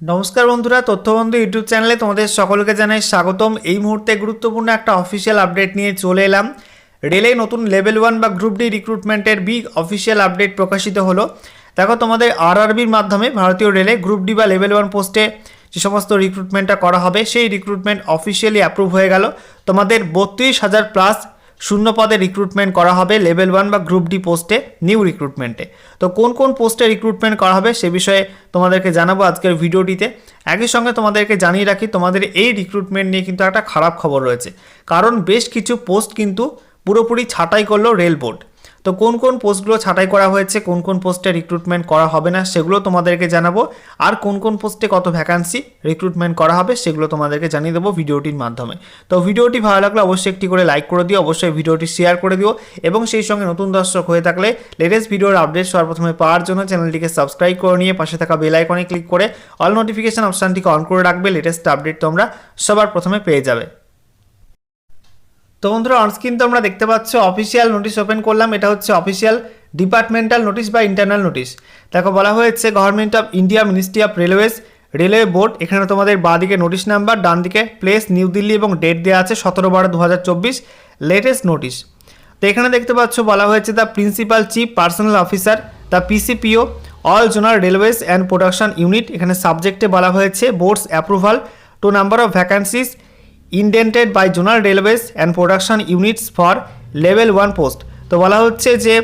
নমস্কার বন্ধুরা, তথ্যবন্ধু ইউটিউব চ্যানেলে তোমাদের সকলকে জানাই স্বাগতম। এই মুহূর্তে গুরুত্বপূর্ণ একটা অফিসিয়াল আপডেট নিয়ে চলে এলাম। রেলে নতুন লেভেল ওয়ান বা গ্রুপ ডি রিক্রুটমেন্টের বিগ অফিসিয়াল আপডেট প্রকাশিত হলো। দেখো, তোমাদের আরআরবির মাধ্যমে ভারতীয় রেলে গ্রুপ ডি বা লেভেল ওয়ান পোস্টে যে সমস্ত রিক্রুটমেন্টটা করা হবে, সেই রিক্রুটমেন্ট অফিসিয়ালি অ্যাপ্রুভ হয়ে গেল। তোমাদের বত্রিশ হাজার প্লাস শূন্য পদে রিক্রুটমেন্ট করা হবে লেভেল ওয়ান বা গ্রুপ ডি পোস্টে নিউ রিক্রুটমেন্টে তো কোন কোন পোস্টে রিক্রুটমেন্ট করা হবে সে বিষয়ে তোমাদেরকে জানাব আজকের ভিডিওটিতে। একই সঙ্গে তোমাদেরকে জানিয়ে রাখি, তোমাদের এই রিক্রুটমেন্ট নিয়ে কিন্তু একটা খারাপ খবর রয়েছে। কারণ বেশ কিছু পোস্ট কিন্তু পুরোপুরি ছাঁটাই করল রেল বোর্ড তো কোন কোন পোস্টগুলো ছাঁটাই করা হয়েছে, কোন কোন পোস্টে রিক্রুটমেন্ট করা হবে না, সেগুলো তোমাদেরকে জানাব। আর কোন কোন পোস্টে কত ভ্যাকান্সি রিক্রুটমেন্ট করা হবে, সেগুলো তোমাদেরকে জানিয়ে দেবো ভিডিওটির মাধ্যমে। তো ভিডিওটি ভালো লাগলে অবশ্যই একটি করে লাইক করে দিও, অবশ্যই ভিডিওটি শেয়ার করে দিও, এবং সেই সঙ্গে নতুন দর্শক হয়ে থাকলে লেটেস্ট ভিডিওর আপডেট সর্বপ্রথমে পাওয়ার জন্য চ্যানেলটিকে সাবস্ক্রাইব করে নিয়ে পাশে থাকা বেল আইকনে ক্লিক করে অল নোটিফিকেশান অপশানটিকে অন করে রাখবে লেটেস্ট আপডেট তোমরা সবার প্রথমে পেয়ে যাবে। তো বন্ধুরা অনস্ক্রিন তো আমরা দেখতে পাচ্ছ অফিসিয়াল নোটিশ ওপেন করলাম। এটা হচ্ছে অফিসিয়াল ডিপার্টমেন্টাল নোটিশ বা ইন্টারনাল নোটিশ দেখো, বলা হয়েছে government of India ministry of railways railway board এখানে তোমাদের বাঁদিকে নোটিশ নাম্বার ডান দিকে প্লেস নিউ দিল্লি এবং ডেট দেওয়া আছে সতেরো বারো দু লেটেস্ট নোটিশ তো এখানে দেখতে পাচ্ছ, বলা হয়েছে the principal chief personnel officer the PCPO all zonal railways and production unit এখানে সাবজেক্টে বলা হয়েছে boards approval to number of vacancies indented by zonal railways and production units for level one post তো বলা হচ্ছে যে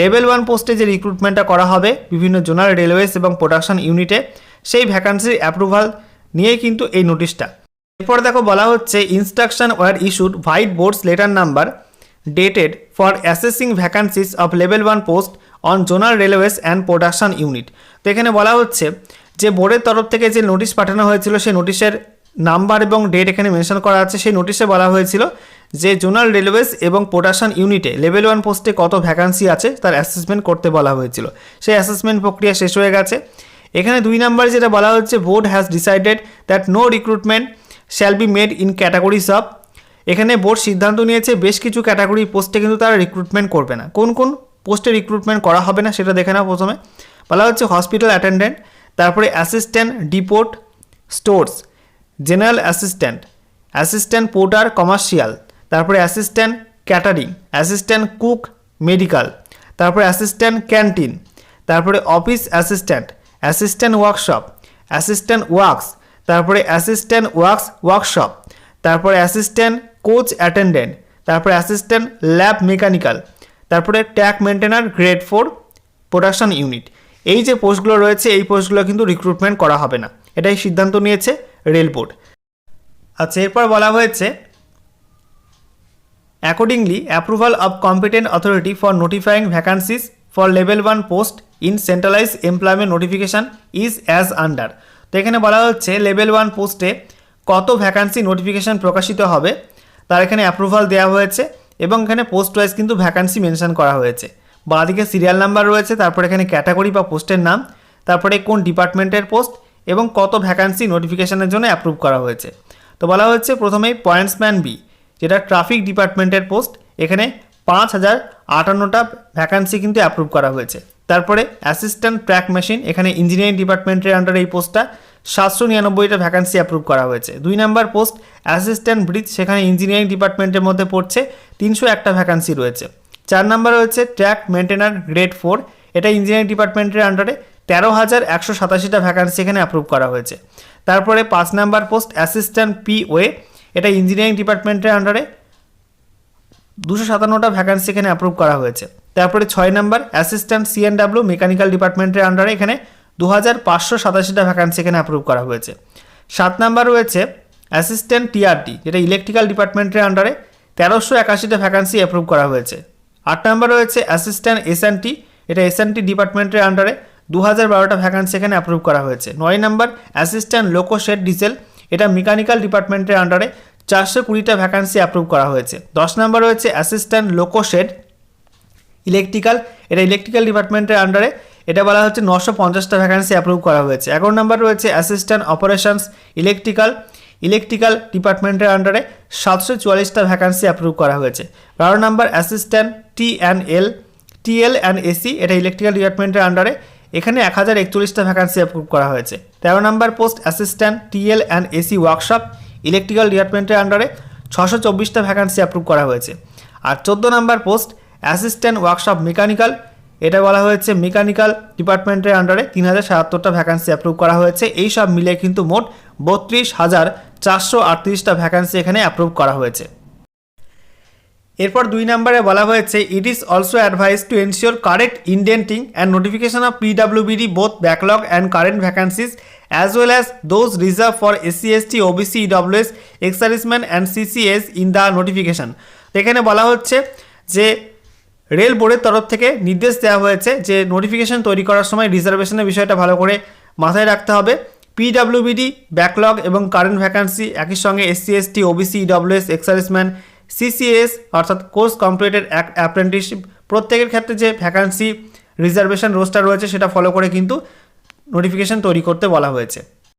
লেভেল ওয়ান পোস্টে যে রিক্রুটমেন্টটা করা হবে বিভিন্ন জোনাল রেলওয়েজ এবং প্রোডাকশন ইউনিটে সেই ভ্যাকান্সির অ্যাপ্রুভাল নিয়েই কিন্তু এই নোটিশটা এরপর দেখো বলা হচ্ছে instruction were issued white boards letter number dated for assessing vacancies of level one post on zonal railways and production unit তো এখানে বলা হচ্ছে যে বোর্ডের তরফ থেকে যে নোটিশ পাঠানো হয়েছিল, সেই নোটিশের নাম্বার এবং ডেট এখানে মেনশন করা আছে, সেই নোটিশে বলা হয়েছিল যে জোনাল রেলওয়েজ এবং প্রোডাকশন ইউনিটে লেভেল ওয়ান পোস্টে কত ভ্যাকান্সি আছে তার অ্যাসেসমেন্ট করতে বলা হয়েছিল। সেই অ্যাসেসমেন্ট প্রক্রিয়া শেষ হয়ে গেছে। এখানে দুই নাম্বার যেটা বলা হচ্ছে, board has decided that no recruitment shall be made in categories of এখানে বোর্ড সিদ্ধান্ত নিয়েছে বেশ কিছু ক্যাটাগরি পোস্টে কিন্তু তারা রিক্রুটমেন্ট করবে না। কোন কোন পোস্টে রিক্রুটমেন্ট করা হবে না সেটা দেখে নাও প্রথমে। বলা হচ্ছে হসপিটাল অ্যাটেন্ডেন্ট তারপরে assistant depot stores general assistant assistant porter commercial, তারপরে assistant catering, assistant cook medical, তারপরে অ্যাসিস্ট্যান্ট ক্যান্টিন, তারপরে office assistant assistant workshop, assistant works, তারপরে অ্যাসিস্ট্যান্ট ওয়ার্কস ওয়ার্কশপ, তারপরে অ্যাসিস্ট্যান্ট কোচ অ্যাটেন্ডেন্ট, তারপরে অ্যাসিস্ট্যান্ট ল্যাব মেকানিক্যাল, তারপরে track maintainer grade four production unit. এই যে পোস্টগুলো রয়েছে, এই পোস্টগুলো কিন্তু রিক্রুটমেন্ট করা হবে না। এটাই সিদ্ধান্ত নিয়েছে রেল বোর্ড আচ্ছা এরপর বলা হয়েছে accordingly approval of competent authority for notifying vacancies for level one post in centralise employment notification is as under তো এখানে বলা হচ্ছে লেভেল ওয়ান পোস্টে কত ভ্যাকান্সি নোটিফিকেশান প্রকাশিত হবে, তার এখানে অ্যাপ্রুভাল দেওয়া হয়েছে এবং এখানে পোস্ট ওয়াইজ কিন্তু ভ্যাকান্সি মেনশন করা হয়েছে। বাঁদিকে সিরিয়াল নাম্বার রয়েছে, তারপরে এখানে ক্যাটাগরি বা পোস্টের নাম, তারপরে কোন ডিপার্টমেন্টের পোস্ট এবং কত ভ্যাকান্সি নোটিফিকেশনের জন্য অ্যাপ্রুভ করা হয়েছে। তো বলা হচ্ছে প্রথমেই পয়েন্টসম্যান বি যেটা ট্রাফিক ডিপার্টমেন্টের পোস্ট এখানে পাঁচ হাজার আটান্নটা ভ্যাকান্সি কিন্তু অ্যাপ্রুভ করা হয়েছে। তারপরে অ্যাসিস্ট্যান্ট ট্র্যাক মেশিন এখানে ইঞ্জিনিয়ারিং ডিপার্টমেন্টের আন্ডারে এই পোস্টটা সাতশো নিরানব্বইটা ভ্যাকান্সি অ্যাপ্রুভ করা হয়েছে। দুই নাম্বার পোস্ট অ্যাসিস্ট্যান্ট ব্রিজ সেখানে ইঞ্জিনিয়ারিং ডিপার্টমেন্টের মধ্যে পড়ছে তিনশো একটা ভ্যাকান্সি রয়েছে। চার নাম্বার রয়েছে ট্র্যাক মেনটেনার গ্রেড ফোর এটা ইঞ্জিনিয়ারিং ডিপার্টমেন্টের আন্ডারে তেরো হাজার একশো সাতাশিটা ভ্যাকান্সি এখানে অ্যাপ্রুভ করা হয়েছে। তারপরে পাঁচ number post assistant P way এটা ইঞ্জিনিয়ারিং ডিপার্টমেন্টের আন্ডারে দুশো সাতান্নটা ভ্যাকান্সি এখানে অ্যাপ্রুভ করা হয়েছে। তারপরে ছয় নাম্বার অ্যাসিস্ট্যান্ট সিএনডাব্লিউ মেকানিক্যাল ডিপার্টমেন্টের আন্ডারে এখানে দু হাজার পাঁচশো সাতাশিটা ভ্যাকান্সি এখানে অ্যাপ্রুভ করা হয়েছে। সাত নাম্বার রয়েছে অ্যাসিস্ট্যান্ট টিআরটি যেটা ইলেকট্রিক্যাল ডিপার্টমেন্টের আন্ডারে তেরোশো একাশিটা ভ্যাকান্সি অ্যাপ্রুভ করা হয়েছে। আট নাম্বার রয়েছে অ্যাসিস্ট্যান্ট এসএনটি এটা এসএনটি ডিপার্টমেন্টের আন্ডারে দু হাজার বারোটা ভ্যাকান্সি এখানে অ্যাপ্রুভ করা হয়েছে। নয় number assistant loco shed diesel এটা মেকানিক্যাল ডিপার্টমেন্টের আন্ডারে চারশো কুড়িটা ভ্যাকান্সি অ্যাপ্রুভ করা হয়েছে। দশ নাম্বার রয়েছে অ্যাসিস্ট্যান্ট লোকো শেড ইলেকট্রিক্যাল এটা ইলেকট্রিক্যাল ডিপার্টমেন্টের আন্ডারে এটা বলা হচ্ছে নশো পঞ্চাশটা ভ্যাকান্সি অ্যাপ্রুভ করা হয়েছে। এগারো নাম্বার রয়েছে অ্যাসিস্ট্যান্ট অপারেশনস ইলেকট্রিক্যাল ইলেকট্রিক্যাল ডিপার্টমেন্টের আন্ডারে সাতশো চুয়াল্লিশটা ভ্যাকান্সি অ্যাপ্রুভ করা হয়েছে। বারো number assistant T and L TL and AC এটা ইলেকট্রিক্যাল ডিপার্টমেন্টের আন্ডারে এখানে এক হাজার একচল্লিশটা ভ্যাকান্সি অ্যাপ্রুভ করা হয়েছে। তেরো number post assistant TL and AC workshop electrical ডিপার্টমেন্টের আন্ডারে ছশো চব্বিশটা ভ্যাকান্সি অ্যাপ্রুভ করা হয়েছে। আর চোদ্দ number post assistant workshop mechanical এটা বলা হয়েছে মেকানিক্যাল ডিপার্টমেন্টের আন্ডারে তিন হাজার সাতাত্তরটা ভ্যাকান্সি অ্যাপ্রুভ করা হয়েছে। এই সব মিলিয়ে কিন্তু মোট বত্রিশ হাজার চারশো আটত্রিশটা ভ্যাকান্সি এখানে অ্যাপ্রুভ করা হয়েছে। এরপর দুই নম্বরে বলা হয়েছে it is also advise to ensure correct indenting and notification of PWBD both backlog and current vacancies as well as those reserve for SC ST OBC EWS ex serviceman and CCS in the notification এখানে বলা হচ্ছে যে rail বোর্ডের তরফ থেকে নির্দেশ দেওয়া হয়েছে যে নোটিফিকেশন তৈরি করার সময় রিজার্ভেশনের বিষয়টা ভালো করে মাথায় রাখতে হবে। পিডাব্লিউবিডি ব্যাকলগ এবং কারেন্ট ভ্যাকান্সি একই সঙ্গে SC ST OBC EWS ex-serviceman CCS অর্থাৎ কোর্স কমপ্লিটেড অ্যাপ্রেন্টিসশিপ। প্রত্যেকের ক্ষেত্রে যে ভ্যাকান্সি রিজার্ভেশন রোস্টার রয়েছে, সেটা ফলো করে কিন্তু নোটিফিকেশান তৈরি করতে বলা হয়েছে।